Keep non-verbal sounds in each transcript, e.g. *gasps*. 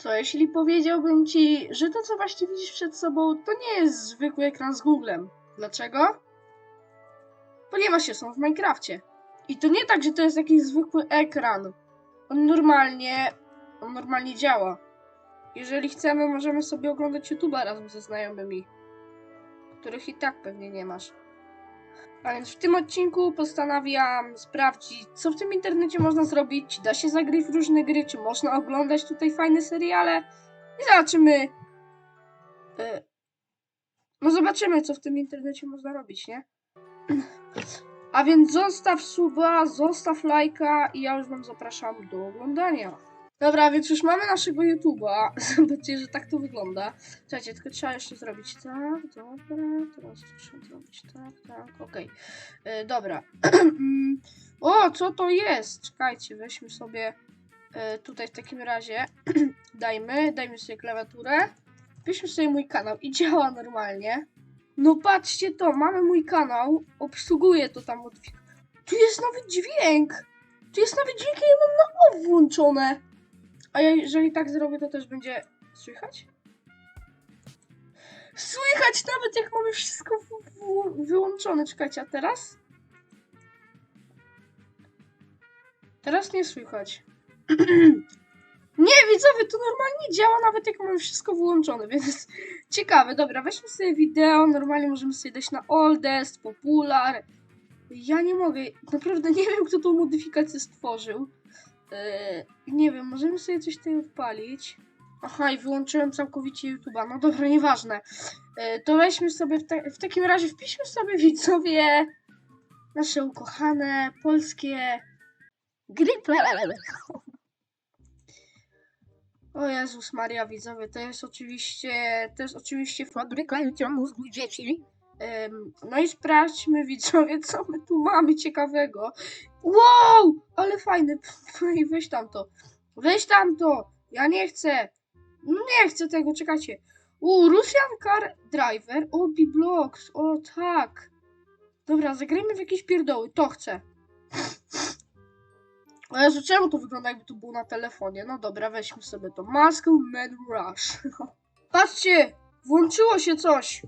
Co jeśli powiedziałbym ci, że to co właśnie widzisz przed sobą to nie jest zwykły ekran z Googlem? Dlaczego? Ponieważ się są w Minecrafcie. I to nie tak, że to jest jakiś zwykły ekran. On normalnie, on normalnie działa. Jeżeli chcemy, możemy sobie oglądać YouTube'a razem ze znajomymi, których i tak pewnie nie masz. A więc w tym odcinku postanawiam sprawdzić, co w tym internecie można zrobić, czy da się zagrać w różne gry, czy można oglądać tutaj fajne seriale i zobaczymy. e, No zobaczymy, co w tym internecie można robić, nie? *clears throat* A więc zostaw suba, zostaw lajka i ja już wam zapraszam do oglądania. Dobra, więc już mamy naszego YouTube'a. *laughs* Zobaczcie, że tak to wygląda. Słuchajcie, tylko trzeba jeszcze zrobić tak, dobra, teraz trzeba zrobić tak, tak, okej. E, Dobra. *clears throat* O, co to jest? Czekajcie, weźmy sobie e, tutaj w takim razie. *clears throat* dajmy, dajmy sobie klawiaturę. Wpiszmy sobie mój kanał i działa normalnie. No patrzcie to, mamy mój kanał, obsługuję to tam od... Tu jest nawet dźwięk! Tu jest nawet dźwięk, ja mam na off włączone! A ja, jeżeli tak zrobię, to też będzie słychać? Słychać nawet jak mamy wszystko wyłączone. Czekajcie, a teraz? Teraz nie słychać. *clears throat* nie, widzowie, to normalnie działa nawet jak mamy wszystko wyłączone, więc *laughs* ciekawe. Dobra, weźmy sobie wideo, normalnie możemy sobie dać na oldest, popular. Ja nie mogę, naprawdę nie wiem, kto tą modyfikację stworzył. Eee, nie wiem, możemy sobie coś tutaj odpalić. Aha, i wyłączyłem całkowicie YouTube'a. No dobra, nieważne. E, to weźmy sobie w, w takim razie, wpiszmy sobie widzowie nasze ukochane polskie gry. O Jezus Maria, widzowie, to jest oczywiście, to jest oczywiście fabryka mózgu dzieci. No i sprawdźmy, widzowie, co my tu mamy ciekawego. Wow, ale fajne. Ej, *laughs* Weź tamto. Weź tamto. Ja nie chcę. No nie chcę tego, czekajcie. U, Russian Car Driver. O, B-Blocks. O, tak. Dobra, zagrajmy w jakieś pierdoły. To chcę. *laughs* O Jezu, czemu to wygląda jakby to było na telefonie? No dobra, weźmy sobie to. Moscow Man Rush. *laughs* Patrzcie! Włączyło się coś.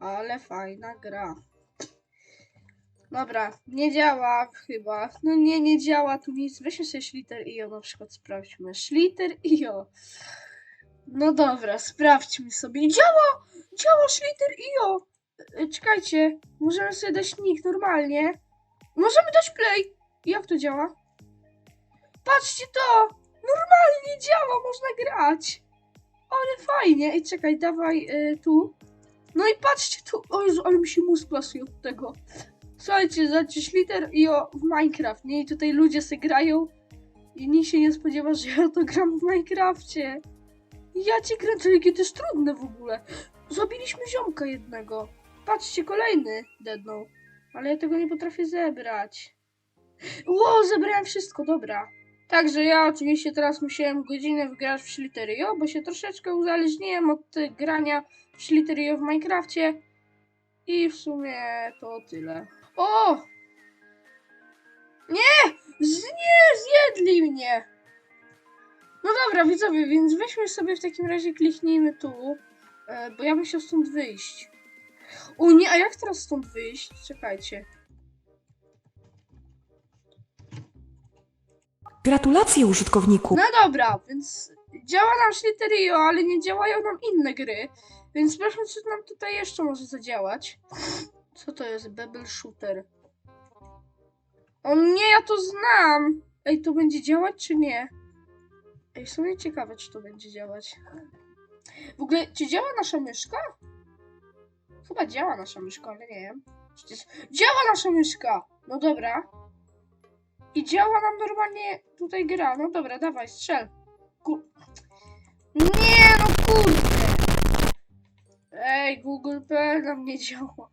Ale fajna gra. Dobra, nie działa chyba. No nie, nie działa tu nic. Weźmy sobie Schlitter IO na przykład, sprawdźmy. Schlitter IO. No dobra, sprawdźmy sobie. Działa! Działa Schlitter IO! E, Czekajcie, możemy sobie dać nick normalnie. Możemy dać play. Jak to działa? Patrzcie to! Normalnie działa, można grać. Ale fajnie. I czekaj, dawaj y, tu. No i patrzcie tu. O Jezu, ale mi się mózg od tego. Słuchajcie, zacisz liter i o w Minecraft, nie? I tutaj ludzie se grają i nikt się nie spodziewa, że ja to gram w Minecrafcie. Ja cię kręcę, jakie to jest trudne w ogóle. Zabiliśmy ziomka jednego. Patrzcie, kolejny dednął. Ale ja tego nie potrafię zebrać. Ło, zebrałem wszystko, dobra. Także ja oczywiście teraz musiałem godzinę wgrać w Sliterio, bo się troszeczkę uzależniłem od y, grania w Sliterio w Minecrafcie. I w sumie to tyle. O! Nie! Nie! Zjedli mnie! No dobra, widzowie, więc weźmy sobie w takim razie, kliknijmy tu, e, bo ja bym chciał stąd wyjść. O nie, a jak teraz stąd wyjść? Czekajcie. Gratulacje użytkowniku. No dobra, więc działa nam Slitterio, ale nie działają nam inne gry. Więc sprawdźmy, co nam tutaj jeszcze może zadziałać. Co to jest? Bebel Shooter. O nie, ja to znam! Ej, to będzie działać czy nie? Ej, w sumie ciekawe, czy to będzie działać. W ogóle, czy działa nasza myszka? Chyba działa nasza myszka, ale nie wiem. Przecież działa nasza myszka! No dobra. I działa nam normalnie tutaj gra. No dobra, dawaj, strzel. Ku... Nie, no kurde. Ej, Google P nam nie działa.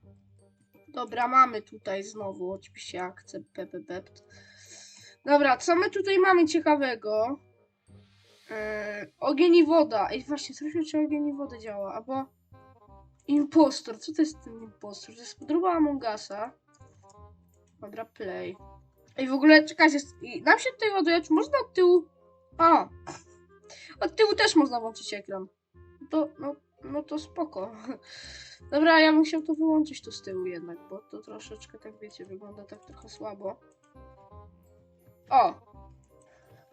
Dobra, mamy tutaj znowu, oczywiście akcept, pepe, pept. Dobra, co my tutaj mamy ciekawego? Eee, ogień i woda. Ej, właśnie, sprawdźmy, czy ogień i woda działa, albo... Impostor, co to jest ten impostor? To jest podróba Among Usa. Dobra, play. Ej, w ogóle, czekajcie, i nam się tutaj ładuje, czy można od tyłu... A! Od tyłu też można włączyć ekran. To, no, no to spoko. *laughs* Dobra, ja bym chciał to wyłączyć tu z tyłu jednak, bo to troszeczkę, tak wiecie, wygląda tak trochę słabo. O!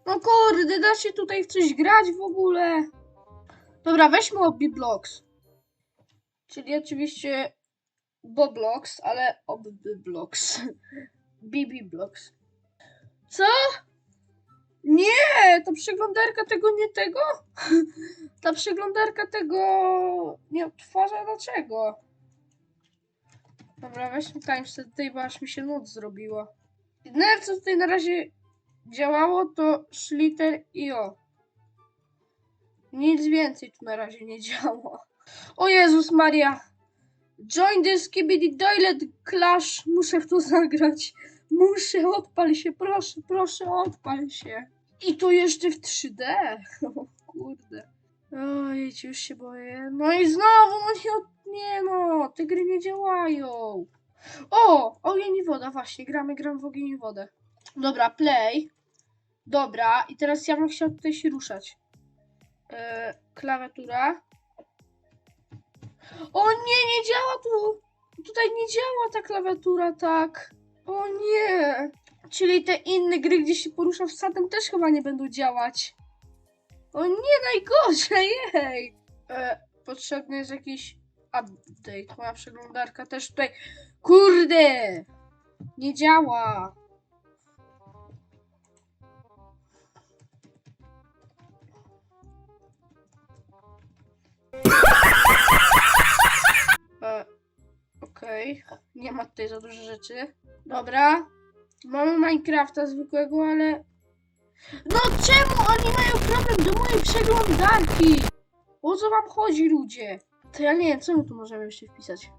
No kurde, da się tutaj w coś grać w ogóle? Dobra, weźmy Obbiblox. Czyli oczywiście Boblox, ale Obbiblox. *laughs* BB-Blox. Co? Nie, ta przeglądarka tego nie tego? *laughs* Ta przeglądarka tego nie odtwarza dlaczego? Dobra, weźmy timestamp tutaj, bo aż mi się noc zrobiło. Jedyne co tutaj na razie działało to Schlitter i o. Nic więcej tu na razie nie działo. O Jezus Maria! Join the Skibidi Toilet Clash! Muszę w to zagrać. Muszę, odpal się, proszę, proszę, odpal się. I to jeszcze w 3D. *laughs* O kurde. Ojej, już się boję. No i znowu, no nie, nie no, te gry nie działają. O, ogień i woda, właśnie, gramy, gram w ogień i wodę. Dobra, play. Dobra, i teraz ja bym chciał tutaj się ruszać. E, klawiatura. O nie, nie działa tu. Tutaj nie działa ta klawiatura tak. O nie. Czyli te inne gry, gdzie się poruszam sadem też chyba nie będą działać. O nie, najgorzej, jej. E, potrzebny jest jakiś update. Moja przeglądarka też tutaj. Kurde! Nie działa. E, Okej, nie ma tutaj za dużo rzeczy. Dobra, mamy Minecrafta zwykłego, ale... No czemu oni mają problem do mojej przeglądarki? O co wam chodzi, ludzie? To ja nie wiem, co my tu możemy jeszcze wpisać.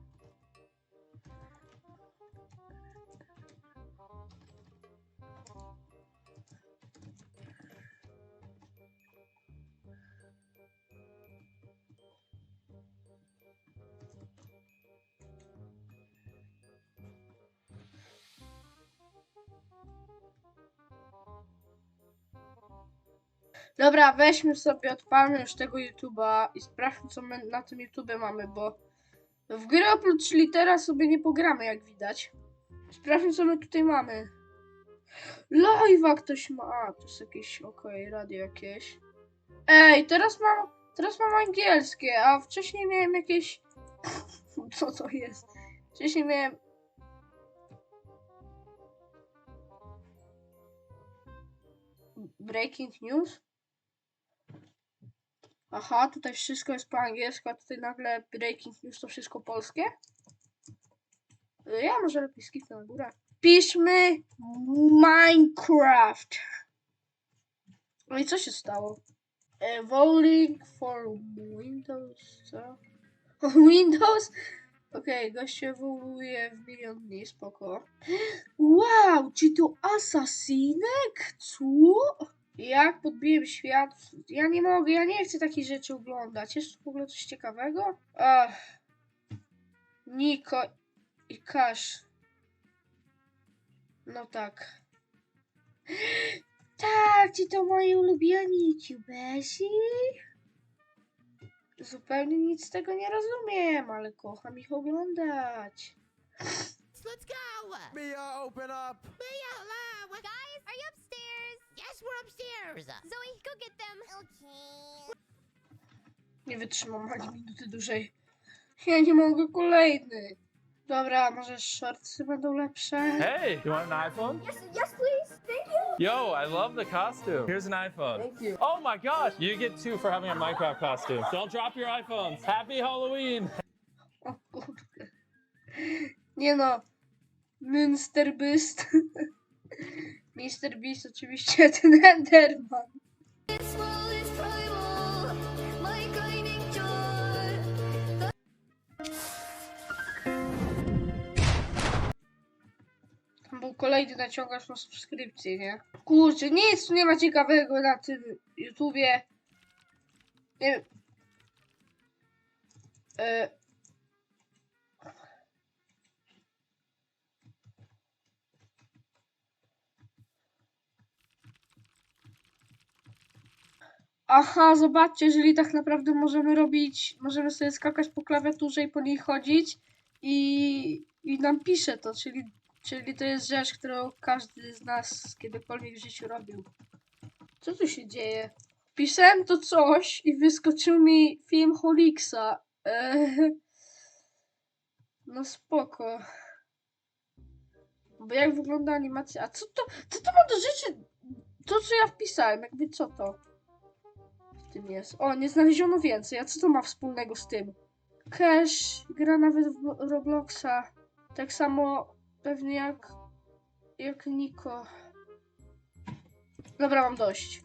Dobra, weźmy sobie, odpalmy już tego YouTube'a i sprawdźmy, co my na tym YouTubie mamy, bo w gry oprócz litera sobie nie pogramy, jak widać. Sprawdźmy, co my tutaj mamy. Live'a ktoś ma. A, to jest jakieś, okej, radio jakieś. Ej, teraz mam, teraz mam angielskie, a wcześniej miałem jakieś... *laughs* Co to jest? Wcześniej miałem... Breaking news? Aha, tutaj wszystko jest po angielsku, a tutaj nagle breaking news to wszystko polskie? Ja może lepiej skipnę na górę. Piszmy Minecraft. No i co się stało? Evolving for Windows, co? *laughs* Windows? Okej, gość się ewoluuje w milion dni, spoko. *gasps* Wow, czy to asasinek? Co? Jak podbiłem świat? Ja nie mogę, ja nie chcę takich rzeczy oglądać. Jest tu w ogóle coś ciekawego? Ach. Niko i Kasz. No tak. *gasps* Tak, czy to moi ulubieni youtuberzy? Zupełnie nic z tego nie rozumiem, ale kocham ich oglądać. Let's go! Mia, open up! Mia, Guys, are you upstairs? Yes, we're upstairs. Zoe, go get them. Okay. Nie wytrzymam ani minuty dłużej. Ja nie mogę kolejny. Dobra, może shortsy będą lepsze? Hey, you want an iPhone? Yes, yes, please. Thank you. Yo, I love the costume. Here's an iPhone. Thank you. Oh my gosh, you get two for having a Minecraft costume. Don't drop your iPhones. Happy Halloween. O kurde. Nie no. Mr. *laughs* Mr. Beast oczywiście *laughs* ten Enderman. Był kolejny naciągacz na subskrypcję, nie? Kurczę, nic tu nie ma ciekawego na tym YouTubie. Nie wiem. E, Aha, zobaczcie, jeżeli tak naprawdę możemy robić, możemy sobie skakać po klawiaturze i po niej chodzić i, i nam pisze to, czyli, czyli to jest rzecz, którą każdy z nas kiedykolwiek w życiu robił. Co tu się dzieje? Pisałem to coś i wyskoczył mi film Holixa. Eee, no spoko. Bo jak wygląda animacja? A co to, co to ma do rzeczy? To co ja wpisałem, jakby co to? Tym jest. O, nie znaleziono więcej. A co to ma wspólnego z tym? Cash gra nawet w Robloxa. Tak samo pewnie jak jak Niko. Dobra, mam dość.